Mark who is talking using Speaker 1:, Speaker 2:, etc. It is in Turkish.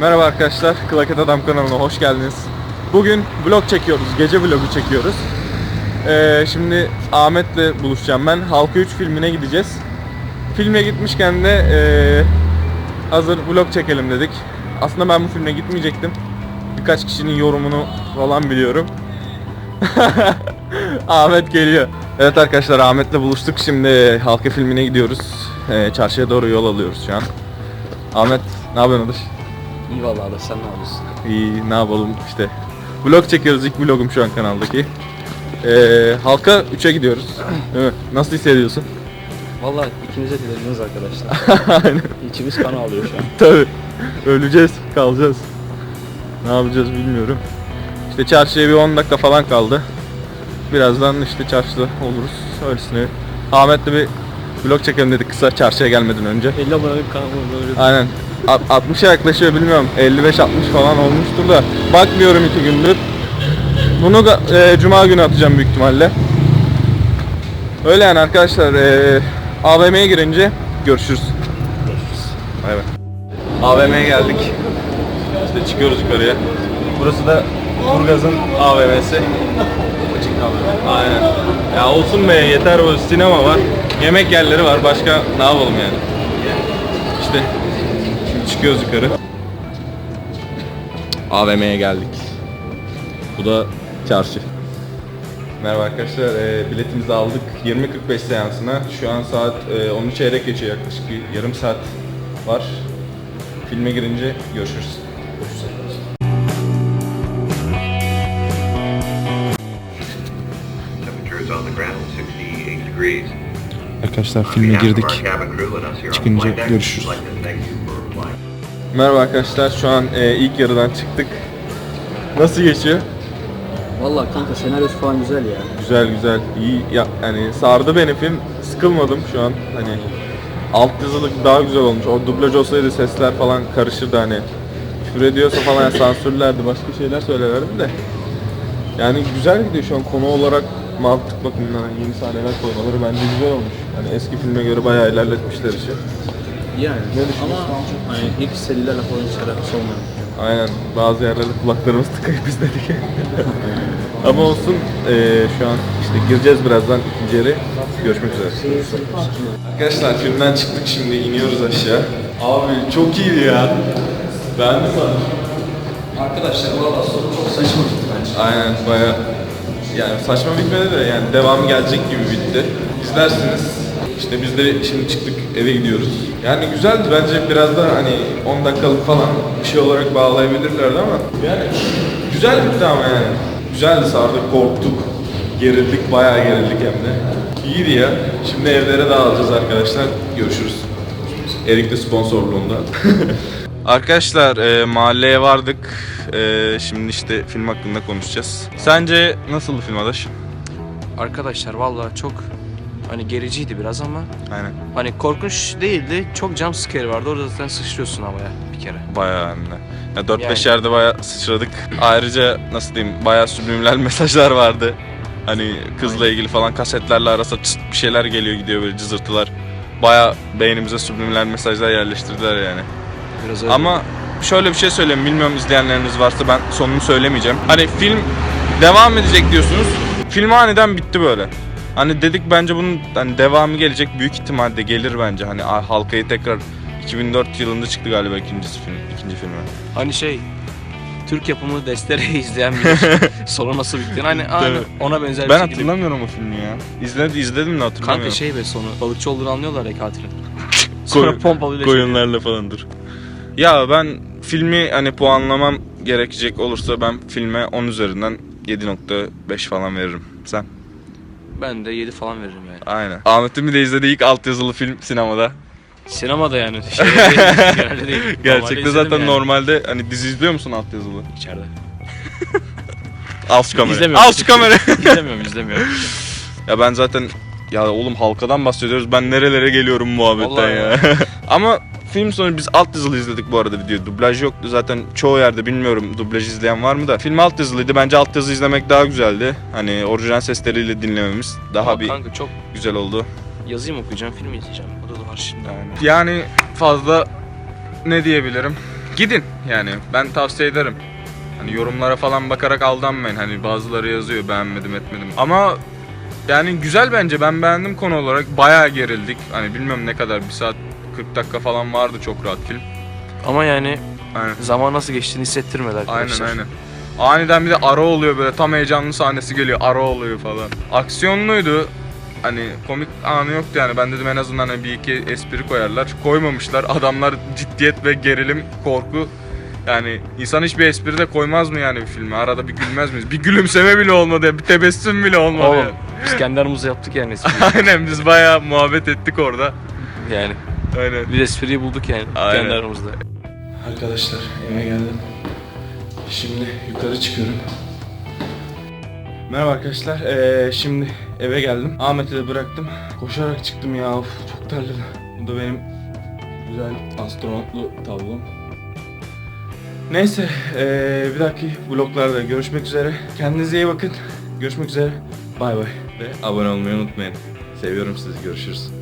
Speaker 1: Merhaba arkadaşlar, Klaket Adam kanalına hoş geldiniz. Bugün vlog çekiyoruz, gece vlogu çekiyoruz. Ee, şimdi Ahmet'le buluşacağım ben. Halka 3 filmine gideceğiz. Filme gitmişken de ee, hazır vlog çekelim dedik. Aslında ben bu filme gitmeyecektim. Birkaç kişinin yorumunu falan biliyorum. Ahmet geliyor. Evet arkadaşlar Ahmet'le buluştuk. Şimdi Halka filmine gidiyoruz. Ee, çarşıya doğru yol alıyoruz şu an. Ahmet ne yapıyorsun Adış?
Speaker 2: İyi vallahi da sen ne yapıyorsun?
Speaker 1: İyi ne yapalım işte. Vlog çekiyoruz ilk vlogum şu an kanaldaki. Ee, halka 3'e gidiyoruz. Değil mi? Nasıl hissediyorsun?
Speaker 2: Vallahi ikimize dilediniz arkadaşlar.
Speaker 1: Aynen.
Speaker 2: İçimiz kan ağlıyor şu an.
Speaker 1: Tabii. Öleceğiz, kalacağız. Ne yapacağız bilmiyorum. İşte çarşıya bir 10 dakika falan kaldı. Birazdan işte çarşıda oluruz. Öylesine. Ahmet'le bir vlog çekelim dedik kısa çarşıya gelmeden önce.
Speaker 2: 50 abonelik kanalım böyle.
Speaker 1: Aynen. A- 60'a yaklaşıyor bilmiyorum. 55-60 falan olmuştur da. Bakmıyorum iki gündür. Bunu e, cuma günü atacağım büyük ihtimalle. Öyle yani arkadaşlar. E, AVM'ye girince görüşürüz. Bay bay. AVM'ye geldik. İşte çıkıyoruz yukarıya. Burası da Burgaz'ın AVM'si. Aynen. Ya olsun be yeter o sinema var. Yemek yerleri var. Başka ne yapalım yani? İşte çıkıyoruz yukarı. AVM'ye geldik. Bu da çarşı. Merhaba arkadaşlar, e, biletimizi aldık 20.45 seansına. Şu an saat e, 10 çeyrek geçiyor yaklaşık bir yarım saat var. Filme girince görüşürüz. Görüşürüz arkadaşlar.
Speaker 3: Temperatures on the ground 68 degrees.
Speaker 1: Arkadaşlar
Speaker 3: On
Speaker 1: filme girdik. Çıkınca görüşürüz. Merhaba arkadaşlar, şu an e, ilk yarıdan çıktık. Nasıl geçiyor?
Speaker 2: Vallahi kanka senaryosu falan güzel ya.
Speaker 1: Güzel güzel, iyi ya, yani sardı beni film. Sıkılmadım şu an. Hani alt yazılık daha güzel olmuş. O dublaj olsaydı sesler falan karışırdı hani. Küfür ediyorsa falan yani sansürlerdi, başka şeyler söylerlerdi de. Yani güzel gidiyor şu an konu olarak mantık bakımından hani yeni sahneler koymaları bence güzel olmuş. Hani eski filme göre bayağı ilerletmişler işi.
Speaker 2: Yani ama hani ilk serilerle falan hiç alakası olmayan.
Speaker 1: Aynen bazı yerlerde kulaklarımız tıkayıp izledik. Ama olsun eee, şu an işte gireceğiz birazdan ikinci yere. Görüşmek üzere. Arkadaşlar filmden çıktık şimdi iniyoruz aşağı. Abi çok iyiydi ya. Beğendin mi?
Speaker 2: Arkadaşlar valla sonu çok saçma gitti bence.
Speaker 1: Aynen baya yani saçma bitmedi de yani devamı gelecek gibi bitti. İzlersiniz. İşte biz de şimdi çıktık eve gidiyoruz. Yani güzeldi bence biraz da hani 10 dakikalık falan bir şey olarak bağlayabilirlerdi ama yani güzel bitti ama yani. Güzeldi sardık, korktuk, gerildik, bayağı gerildik hem de. İyiydi ya. Şimdi evlere dağılacağız arkadaşlar. Görüşürüz. Erik de sponsorluğunda. Arkadaşlar e, mahalleye vardık. E, şimdi işte film hakkında konuşacağız. Sence nasıldı film Adaş?
Speaker 4: Arkadaşlar vallahi çok hani gericiydi biraz ama
Speaker 1: Aynen.
Speaker 4: hani korkunç değildi. Çok jump scare vardı. Orada zaten sıçrıyorsun havaya bir kere.
Speaker 1: Bayağı hem de. Ya 4-5
Speaker 4: Yani.
Speaker 1: yerde bayağı sıçradık. Ayrıca nasıl diyeyim bayağı subliminal mesajlar vardı. Hani kızla ilgili falan kasetlerle arasa çıt bir şeyler geliyor gidiyor böyle cızırtılar. Bayağı beynimize subliminal mesajlar yerleştirdiler yani.
Speaker 4: Biraz öyle.
Speaker 1: Ama şöyle bir şey söyleyeyim bilmiyorum izleyenleriniz varsa ben sonunu söylemeyeceğim. Hani film devam edecek diyorsunuz. Film aniden bitti böyle. Hani dedik bence bunun hani devamı gelecek büyük ihtimalle gelir bence. Hani halkayı tekrar 2004 yılında çıktı galiba ikincisi film, ikinci filmi.
Speaker 4: hani şey Türk yapımı Destere'yi izleyen bilir. Sonu nasıl bittiğini. Hani aynı ona benzer bir
Speaker 1: Ben
Speaker 4: şekilde.
Speaker 1: hatırlamıyorum o filmi ya. İzledim, izledim de hatırlamıyorum.
Speaker 4: Kanka şey be sonu balıkçı olduğunu anlıyorlar ya katilin. Sonra pompalıyla
Speaker 1: koyunlarla falandır. Ya ben filmi hani puanlamam gerekecek olursa ben filme 10 üzerinden 7.5 falan veririm. Sen?
Speaker 4: Ben de 7 falan veririm yani.
Speaker 1: Aynen. Ahmet'in bir de izlediği ilk altyazılı film sinemada.
Speaker 4: Sinemada yani. Şeyde değil, genelde değil.
Speaker 1: Gerçekte zaten
Speaker 4: yani.
Speaker 1: normalde hani dizi izliyor musun altyazılı?
Speaker 4: İçeride.
Speaker 1: Al şu kamerayı.
Speaker 4: İzlemiyorum.
Speaker 1: Al şu kamerayı.
Speaker 4: izlemiyorum izlemiyorum.
Speaker 1: ya ben zaten ya oğlum halkadan bahsediyoruz. Ben nerelere geliyorum muhabbetten
Speaker 4: Vallahi
Speaker 1: ya. Ama film sonu biz altyazılı izledik bu arada video. Dublaj yoktu zaten çoğu yerde bilmiyorum dublaj izleyen var mı da. Film altyazılıydı. Bence altyazı izlemek daha güzeldi. Hani orijinal sesleriyle dinlememiz daha
Speaker 4: Ama
Speaker 1: bir
Speaker 4: kanka çok
Speaker 1: güzel oldu.
Speaker 4: yazayım okuyacağım, film izleyeceğim. O da var şimdi.
Speaker 1: Yani fazla ne diyebilirim? gidin yani ben tavsiye ederim. Hani yorumlara falan bakarak aldanmayın. Hani bazıları yazıyor beğenmedim etmedim. Ama yani güzel bence ben beğendim konu olarak. Bayağı gerildik. Hani bilmiyorum ne kadar bir saat 40 dakika falan vardı çok rahat film.
Speaker 4: Ama yani
Speaker 1: Aynen.
Speaker 4: zaman nasıl geçtiğini hissettirmedi
Speaker 1: Aynen
Speaker 4: arkadaşlar.
Speaker 1: aynen. Aniden bir de ara oluyor böyle tam heyecanlı sahnesi geliyor ara oluyor falan. Aksiyonluydu. Hani komik anı yoktu yani ben dedim en azından hani bir iki espri koyarlar. Koymamışlar. Adamlar ciddiyet ve gerilim, korku. Yani insan hiçbir espri de koymaz mı yani bir filme? Arada bir gülmez miyiz? Bir gülümseme bile olmadı, bir tebessüm bile olmadı.
Speaker 4: Oğlum
Speaker 1: yani.
Speaker 4: biz kendi aramızda yaptık yani espriyi.
Speaker 1: Aynen biz bayağı muhabbet ettik orada.
Speaker 4: yani
Speaker 1: Aynen.
Speaker 4: bir espriyi bulduk yani
Speaker 1: Aynen.
Speaker 4: kendi aramızda.
Speaker 5: Arkadaşlar eve geldim. Şimdi yukarı çıkıyorum. Merhaba arkadaşlar. Ee, şimdi eve geldim. Ahmet'i de bıraktım. Koşarak çıktım ya. Of, çok terledim. Bu da benim güzel astronotlu tablom. Neyse, ee, bir dahaki vloglarda görüşmek üzere. Kendinize iyi bakın. Görüşmek üzere. Bay bay. Ve abone olmayı unutmayın. Seviyorum sizi. Görüşürüz.